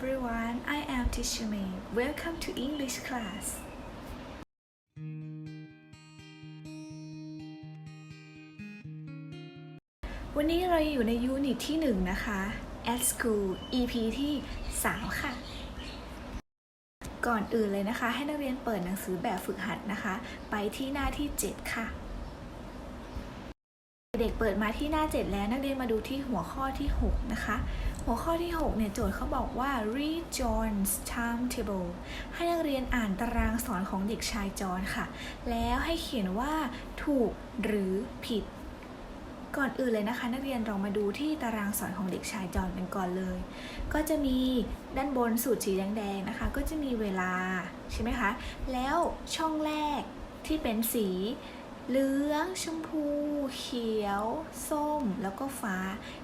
everyone, I am Teacher May. Welcome to English class. วันนี้เราอยู่ในยูนิตที่1นะคะ at school EP ที่ 3 ค่ะ ก่อนอื่นเลยนะคะ ให้นักเรียนเปิดหนังสือแบบฝึกหัดนะคะ ไปที่หน้าที่ 7 ค่ะ เด็กเปิดมาที่หน้า 7 แล้วนักเรียนมาดูที่หัวข้อที่ 6 นะคะ หัวข้อที่ 6 เนี่ยโจทย์เขาบอกว่า read John's timetable ให้นักเรียนอ่านตารางสอนของเด็กชายจอนค่ะ แล้วให้เขียนว่าถูกหรือผิด ก่อนอื่นเลยนะคะ นักเรียนลองมาดูที่ตารางสอนของเด็กชายจอนกันก่อนเลย ก็จะมีด้านบนสูตรสีแดงๆนะคะ ก็จะมีเวลาใช่ไหมคะ แล้วช่องแรกที่เป็นสีเหลืองชมพู เขียว ส้ม แล้วก็ฟ้า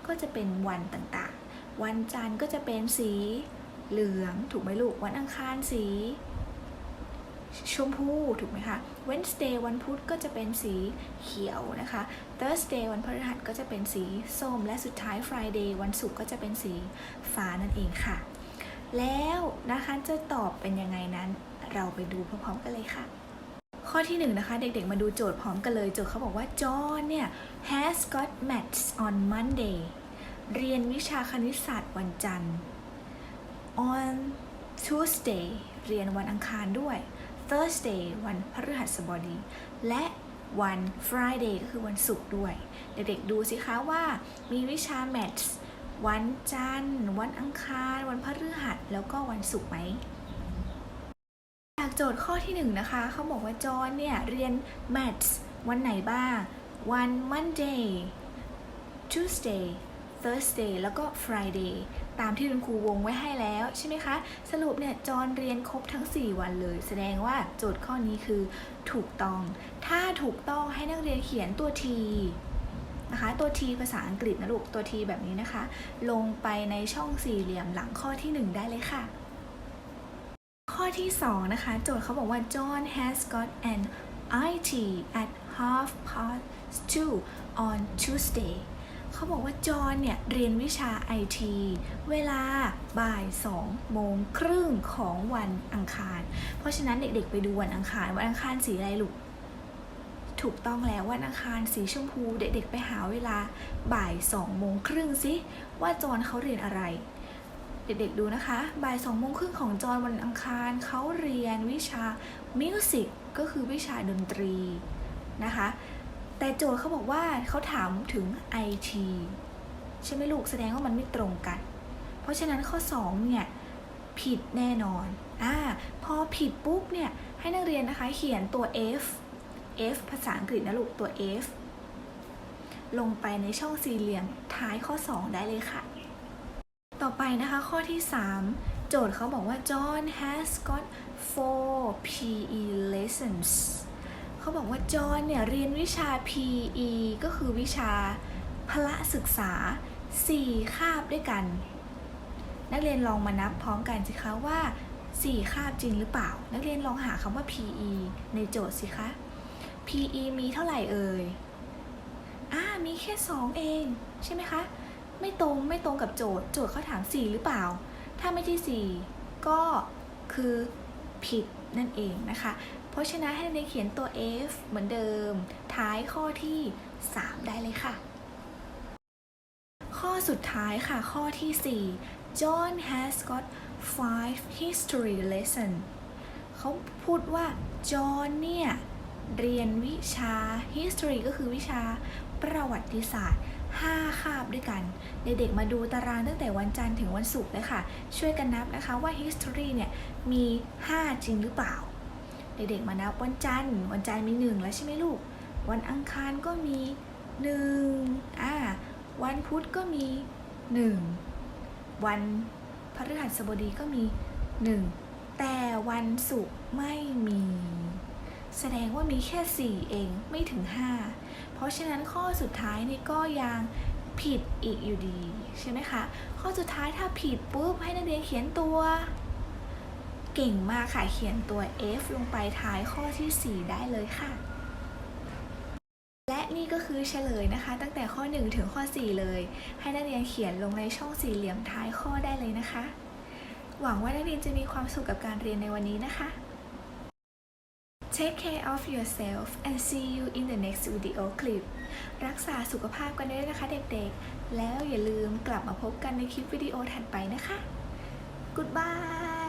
ก็จะเป็นวันต่างๆ วันจันทร์ก็จะเป็นสีเหลืองถูกไหมลูก วันอังคารสี ชมพูถูกไหมคะ Wednesday วันพุธก็จะเป็นสีเขียวนะคะ Thursday วันพฤหัสก็จะเป็นสีส้ม และสุดท้าย Friday วันศุกร์ก็จะเป็นสีฟ้านั่นเองค่ะ แล้วนะคะจะตอบเป็นยังไงนั้น เราไปดูพร้อมๆกันเลยค่ะ ข้อที่หนึ่งนะคะ เด็กๆมาดูโจทย์พร้อมกันเลย โจทย์เขาบอกว่า John เนี่ย has got maths on Monday เรียนวิชาคณิตศาสตร์วันจันทร์ on Tuesday เรียนวันอังคารด้วย Thursday วันพฤหัสบดี และวัน Friday ก็คือวันศุกร์ด้วย เด็กๆดูสิคะว่ามีวิชา maths วันจันทร์ วันอังคาร วันพฤหัส แล้วก็วันศุกร์ไหม จากโจทย์ข้อที่หนึ่งนะคะเขาบอกว่าจอห์นเนี่ย เรียน maths วันไหนบ้าง วัน Monday Tuesday Thursday แล้วก็ Friday ตามที่คุณครูวงไว้ให้แล้วใช่ไหมคะ สรุปเนี่ยจอนเรียนครบทั้ง 4 วันเลย แสดงว่าโจทย์ข้อนี้คือถูกต้อง ถ้าถูกต้องให้นักเรียนเขียนตัว t นะคะตัว t ภาษาอังกฤษนะลูก ตัว t แบบนี้นะคะ ลงไปในช่องสี่เหลี่ยมหลังข้อที่ 1 ได้เลยค่ะ ข้อที่ 2 นะคะ โจทย์เขาบอกว่า John has got an IT at half past two on Tuesday เขาบอกว่าจอห์นเนี่ยเรียนวิชา IT เวลาบ่าย2โมงครึ่งของวันอังคาร เพราะฉะนั้นเด็กๆไปดูวันอังคารวันอังคารสีอะไรลูกถูกต้องแล้ววันอังคารสีชมพูเด็กๆไปหาเวลาบ่าย2โมงครึ่งสิว่าจอห์นเขาเรียนอะไร เด็กๆดูนะคะ บ่ายสองโมงครึ่งของจอนวันอังคารเขาเรียนวิชามิวสิกก็คือวิชาดนตรีนะคะ แต่โจทย์เขาบอกว่าเขาถามถึง IT ใช่ไหมลูกแสดงว่ามันไม่ตรงกัน เพราะฉะนั้นข้อ 2 เนี่ย ผิดแน่นอนอ่าพอผิดปุ๊บเนี่ย ให้นักเรียนนะคะเขียนตัว F F ภาษาอังกฤษนะลูกตัว F ลงไปในช่องสี่เหลี่ยมท้ายข้อ 2 ได้เลยค่ะ ต่อไปนะคะข้อที่ 3 โจทย์เขาบอกว่า John has got four PE lessons เขาบอกว่า John เนี่ยเรียนวิชา PE ก็คือวิชาพละศึกษา 4 คาบด้วยกัน นักเรียนลองมานับพร้อมกันสิคะว่า 4 คาบจริงหรือเปล่า นักเรียนลองหาคำว่า PE ในโจทย์สิคะ PE มีเท่าไหร่เอ่ยอ่ามีแค่ 2 เอง ใช่ไหมคะ ไม่ตรงไม่ตรงกับโจทย์ โจทย์เขาถาม 4 หรือเปล่า ถ้าไม่ใช่4ก็คือผิดนั่นเองนะคะ เพราะฉะนั้นให้นักเรียนเขียนตัว F เหมือนเดิม ท้ายข้อที่ 3 ได้เลยค่ะ ข้อสุดท้ายค่ะ ข้อที่ 4 John has got five history lesson เขาพูดว่า John เนี่ย เรียนวิชา history ก็คือวิชาประวัติศาสตร์ 5 คาบด้วยกัน เด็กๆมาดูตารางตั้งแต่วันจันทร์ถึงวันศุกร์เลยค่ะ ช่วยกันนับนะคะว่า history เนี่ยมี 5 จริงหรือเปล่า เด็กๆมานับวันจันทร์ วันจันทร์มี 1 แล้วใช่ไหมลูก วันอังคารก็มี1อ่าวันพุธก็มี 1 วันพฤหัสบดีก็มี 1 แต่วันศุกร์ไม่มี แสดงว่ามีแค่ 4 เองไม่ถึง 5 เพราะฉะนั้นข้อสุดท้ายนี่ก็ยังผิดอีกอยู่ดีใช่ไหมคะ ข้อสุดท้ายถ้าผิดปุ๊บให้นักเรียนเขียนตัว เก่งมากค่ะ เขียนตัว F ลงไปท้ายข้อที่ 4 ได้เลยค่ะ และนี่ก็คือเฉลยนะคะ ตั้งแต่ข้อ 1 ถึงข้อ 4 เลย ให้นักเรียนเขียนลงในช่องสี่เหลี่ยมท้ายข้อได้เลยนะคะ หวังว่านักเรียนจะมีความสุขกับการเรียนในวันนี้นะคะ Take care of yourself and see you in the next video clip รักษาสุขภาพกันด้วยนะคะเด็กๆ แล้วอย่าลืมกลับมาพบกันในคลิปวิดีโอถัดไปนะคะ Goodbye